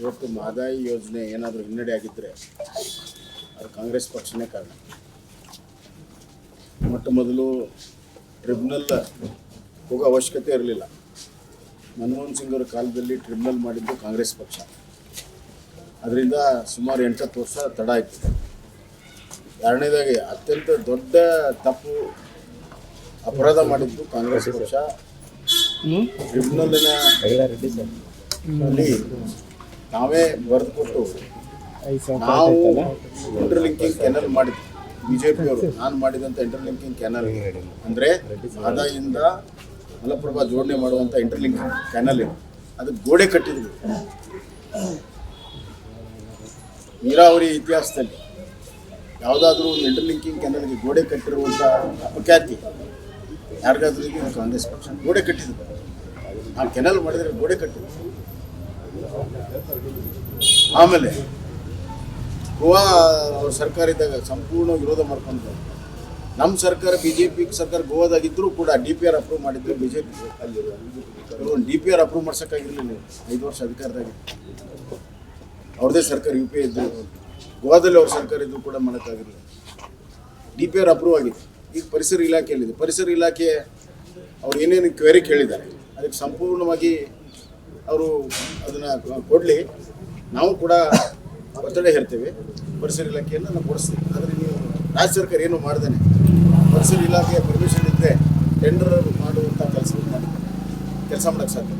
ಇವತ್ತು ಮಹದಾಯಿ ಯೋಜನೆ ಏನಾದರೂ ಹಿನ್ನಡೆ ಆಗಿದ್ದರೆ ಅದು ಕಾಂಗ್ರೆಸ್ ಪಕ್ಷನೇ ಕಾರಣ. ಮೊಟ್ಟ ಮೊದಲು ಟ್ರಿಬ್ಯುನಲ್ ಹೋಗೋ ಅವಶ್ಯಕತೆ ಇರಲಿಲ್ಲ. ಮನಮೋಹನ್ ಸಿಂಗ್ ಅವರ ಕಾಲದಲ್ಲಿ ಟ್ರಿಬ್ಯುನಲ್ ಮಾಡಿದ್ದು ಕಾಂಗ್ರೆಸ್ ಪಕ್ಷ. ಅದರಿಂದ ಸುಮಾರು ಎಂಟತ್ತು ವರ್ಷ ತಡ ಆಯಿತು. ಎರಡನೇದಾಗಿ ಅತ್ಯಂತ ದೊಡ್ಡ ತಪ್ಪು ಅಪರಾಧ ಮಾಡಿದ್ದು ಕಾಂಗ್ರೆಸ್ ಪಕ್ಷ. ಟ್ರಿಬ್ಯುನಲ್ನ ಅಲ್ಲಿ ನಾವೇ ಬರೆದು ಕೊಟ್ಟು ನಾವು ಇಂಟರ್ಲಿಂಕಿಂಗ್ ಕೆನಲ್ ಮಾಡಿದ್ವಿ. ಬಿಜೆಪಿಯವರು ನಾನು ಮಾಡಿದಂಥ ಇಂಟರ್ಲಿಂಕಿಂಗ್ ಕೆನಲ್ ಅಂದರೆ ಆದಾಯಿಂದ ಮಲಪ್ರಭಾ ಜೋಡಣೆ ಮಾಡುವಂಥ ಇಂಟರ್ಲಿಂಕಿಂಗ್ ಕೆನಲ್ ಇದು. ಅದು ಗೋಡೆ ಕಟ್ಟಿದ್ವಿ. ನೀರಾವರಿ ಇತಿಹಾಸದಲ್ಲಿ. ಯಾವುದಾದ್ರೂ ಒಂದು ಇಂಟರ್ಲಿಂಕಿಂಗ್ ಕೆನಲ್ಗೆ ಗೋಡೆ ಕಟ್ಟಿರುವಂಥ ಅಪಖ್ಯಾತಿ. ಯಾರಿಗಾದ್ರೂ ಕಾಂಗ್ರೆಸ್ ಪಕ್ಷ. ಗೋಡೆ ಕಟ್ಟಿದ್ರು ಆ ಕೆನಲ್ ಮಾಡಿದರೆ ಗೋಡೆ ಕಟ್ಟಿದ್ರು ಆಮೇಲೆ ಗೋವಾ ಸರ್ಕಾರ ಇದ್ದಾಗ ಸಂಪೂರ್ಣ ವಿರೋಧ ಮಾಡ್ಕೊಂಡು ನಮ್ಮ ಸರ್ಕಾರ ಬಿ ಜೆ ಪಿ ಸರ್ಕಾರ ಗೋವಾದಾಗಿದ್ದರೂ ಕೂಡ ಡಿ ಪಿ ಆರ್ ಅಪ್ರೂವ್ ಮಾಡಿದ್ರು B J P D P R approve ಮಾಡ್ಸೋಕ್ಕಾಗಿರಲಿಲ್ಲ. ಐದು ವರ್ಷ ಅಧಿಕಾರದಾಗ. ಅವ್ರದೇ ಸರ್ಕಾರ ಯು ಪಿ ಇದ್ದು ಗೋವಾದಲ್ಲಿ ಅವ್ರ ಸರ್ಕಾರ ಇದ್ದರೂ ಕೂಡ ಮಾಡೋಕ್ಕಾಗಿರಲಿಲ್ಲ. ಡಿ ಪಿ ಆರ್ ಅಪ್ರೂವ್ ಆಗಿದೆ. ಈಗ ಪರಿಸರ ಇಲಾಖೆಯಲ್ಲಿದೆ. ಪರಿಸರ ಇಲಾಖೆ ಅವ್ರು ಏನೇನು ಕ್ವೆರಿ ಕೇಳಿದ್ದಾರೆ, ಅದಕ್ಕೆ ಸಂಪೂರ್ಣವಾಗಿ ಅವರು ಅದನ್ನು ಕೊಡಲಿ. ನಾವು ಕೂಡ ಒತ್ತಡ ಹೇಳ್ತೇವೆ. ಪರಿಸರ ಇಲಾಖೆಯನ್ನು ನಾವು ಕೊಡಿಸ್ತೀವಿ. ಆದರೆ ನೀವು ರಾಜ್ಯ ಸರ್ಕಾರ ಏನು ಮಾಡ್ದೇನೆ? ಪರಿಸರ ಇಲಾಖೆಯ ಪರ್ಮಿಷನ್ ಇದ್ದರೆ ಟೆಂಡರ್ ಮಾಡುವಂಥ ಕೆಲಸ ಕೆಲಸ ಮಾಡೋಕ್ಕೆ ಸಾಧ್ಯ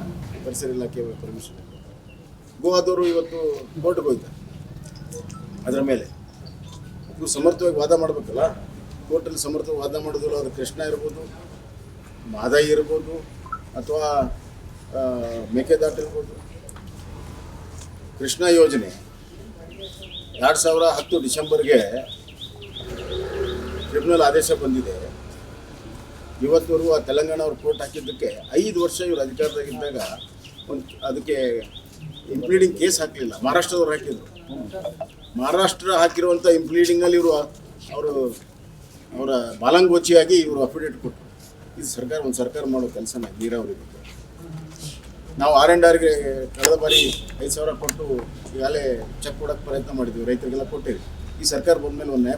ಪರಿಸರ ಇಲಾಖೆಯ ಪರ್ಮಿಷನ್ ಗೋವಾದವರು ಇವತ್ತು ಕೋರ್ಟ್ಗೆ ಹೋಯ್ತಾರೆ ಅದರ ಮೇಲೆ. ನೀವು ಸಮರ್ಥವಾಗಿ ವಾದ ಮಾಡಬೇಕಲ್ಲ? ಕೋರ್ಟಲ್ಲಿ ಸಮರ್ಥವಾಗಿ ವಾದ ಮಾಡಿದ್ರು ಅದು ಕೃಷ್ಣ ಇರ್ಬೋದು, ಮಾದಾಯಿ ಇರ್ಬೋದು, ಅಥವಾ ಮೇಕೆದಾಟು ಇರ್ಬೋದು ಕೃಷ್ಣ ಯೋಜನೆ. ಎರಡು ಸಾವಿರ ಹತ್ತು ಡಿಸೆಂಬರ್ಗೆ ಟ್ರಿಬ್ಯುನಲ್ ಆದೇಶ ಬಂದಿದೆ. ಇವತ್ತವರೆಗೂ ಆ ತೆಲಂಗಾಣ ಅವ್ರು ಕೋರ್ಟ್ ಹಾಕಿದ್ದಕ್ಕೆ ಐದು ವರ್ಷ ಇವರು ಅಧಿಕಾರದಾಗಿದ್ದಾಗ ಒಂದು ಅದಕ್ಕೆ ಇಂಪ್ಲೀಡಿಂಗ್ ಕೇಸ್ ಹಾಕಲಿಲ್ಲ. ಮಹಾರಾಷ್ಟ್ರದವ್ರು ಹಾಕಿದ್ರು. ಮಹಾರಾಷ್ಟ್ರ ಹಾಕಿರುವಂಥ ಇಂಪ್ಲೀಡಿಂಗಲ್ಲಿ ಇವರು ಅವರು ಅವರ ಬಾಲಂಗೋಚಿಯಾಗಿ ಇವರು ಅಫಿಡೇಟ್ ಕೊಟ್ಟರು ಇದು ಸರ್ಕಾರ, ಒಂದು ಸರ್ಕಾರ ಮಾಡೋ ಕೆಲಸನ ನೀರಾವರಿ ಬಗ್ಗೆ. ನಾವು ಆರ್ ಆ್ಯಂಡ್ ಆರ್ಗೆ ಕಳೆದ ಬಾರಿ ಐದು ಸಾವಿರ ಕೊಟ್ಟು ಈಗಾಗಲೇ ಚೆಕ್ ಕೊಡೋಕ್ಕೆ ಪ್ರಯತ್ನ ಮಾಡಿದ್ವಿ ರೈತರಿಗೆಲ್ಲ ಕೊಟ್ಟಿವಿ. ಈ ಸರ್ಕಾರ ಬಂದ್ಮೇಲೆ ಒಂದು ನ್ಯಾಯ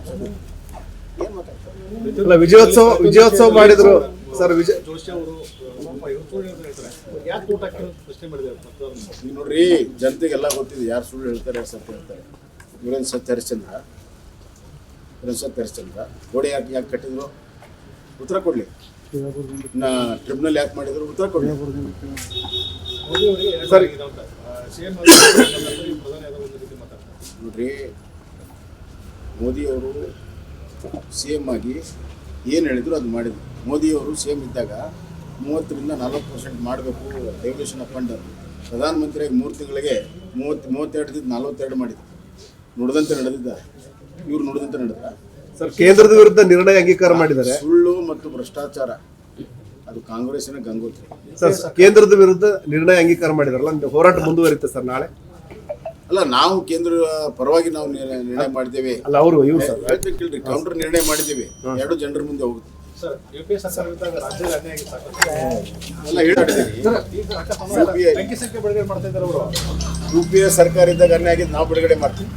ಏನು ಮಾತಾಡ್ತಾರೆ? ವಿಜಯೋತ್ಸವ ವಿಜಯೋತ್ಸವ ಮಾಡಿದ್ರು. ಸರ್ ವಿಜಯ್ ಜೋಶಿ ಅವರು ಯಾಕೆ ಊಟ ಪ್ರಶ್ನೆ ಮಾಡಿದ್ದಾರೆ ನೋಡ್ರಿ ಜನತೆಗೆಲ್ಲ ಗೊತ್ತಿದೆ ಯಾರು ಸುಳ್ಳು ಹೇಳ್ತಾರೆ ಯಾರು ಸತ್ಯ ಹೇಳ್ತಾರೆ. ಇವರೇನು ಸತ್ಯ ಹರಿಶ್ಚಂದ್ರ. ಇವರೇನು ಸತ್ಯ ಹರಿಶ್ಚಂದ್ರ. ಗೋಡೆ ಯಾಕೆ ಯಾಕೆ ಕಟ್ಟಿದ್ರು? ಉತ್ತರ ಕೊಡಲಿ. ಟ್ರಿಬ್ಯುನಲ್ ಯಾಕೆ ಮಾಡಿದ್ರು ಉತ್ತರ ಕೊಡಿ ನೋಡ್ರಿ ಮೋದಿಯವರು ಸಿ ಎಂ ಆಗಿ ಏನು ಹೇಳಿದ್ರು ಅದು ಮಾಡಿದ್ರು. ಮೋದಿಯವರು ಸಿ ಇದ್ದಾಗ ಮೂವತ್ತರಿಂದ ನಲ್ವತ್ತು ಪರ್ಸೆಂಟ್ ಮಾಡಬೇಕು ರೆಗ್ಯುಲೇಷನ್ ಆಫ್ ಫಂಡ್ ಪ್ರಧಾನಮಂತ್ರಿಯಾಗಿ ಮೂರು ತಿಂಗಳಿಗೆ ಮೂವತ್ತು ಮೂವತ್ತೆರಡು ನಲ್ವತ್ತೆರಡು ಮಾಡಿದ್ರು. ನುಡಿದಂತೆ ನಡೆದಿದ್ದ. ಇವ್ರು ನುಡಿದಂತೆ ನಡೆದ ಕೇಂದ್ರದ ವಿರುದ್ಧ ನಿರ್ಣಯ ಅಂಗೀಕಾರ ಮಾಡಿದ್ದಾರೆ. ಸುಳ್ಳು ಮತ್ತು ಭ್ರಷ್ಟಾಚಾರ. ಅದು ಕಾಂಗ್ರೆಸ್ನ ಗಂಗೋತ್ರಿ. ಸರ್ ಕೇಂದ್ರದ ವಿರುದ್ಧ ನಿರ್ಣಯ ಅಂಗೀಕಾರ ಮಾಡಿದಾರಲ್ಲ ಹೋರಾಟ ಮುಂದುವರಿಯುತ್ತೆ ಸರ್ ನಾಳೆ? ಅಲ್ಲ ನಾವು ಕೇಂದ್ರ ಪರವಾಗಿ ನಾವು ನಿರ್ಣಯ ಮಾಡಿದ್ದೇವೆ. ಅಲ್ಲ ಅವರು ಇವ್ರು ಸರ್. ಹೇಳ್ತೀನಿ ಕೇಳ್ರಿ ಕೌಂಟರ್ ನಿರ್ಣಯ ಮಾಡಿದ್ದೇವೆ. ಎರಡು ಜನರ ಮುಂದೆ ಹೋಗುತ್ತೆ. ಯು ಪಿ ಎ ಸರ್ಕಾರ ಇದ್ದಾಗ ಅನ್ಯಾಯ ಆಗಿದ್ದು ನಾವು ಬಿಡುಗಡೆ ಮಾಡ್ತೀವಿ.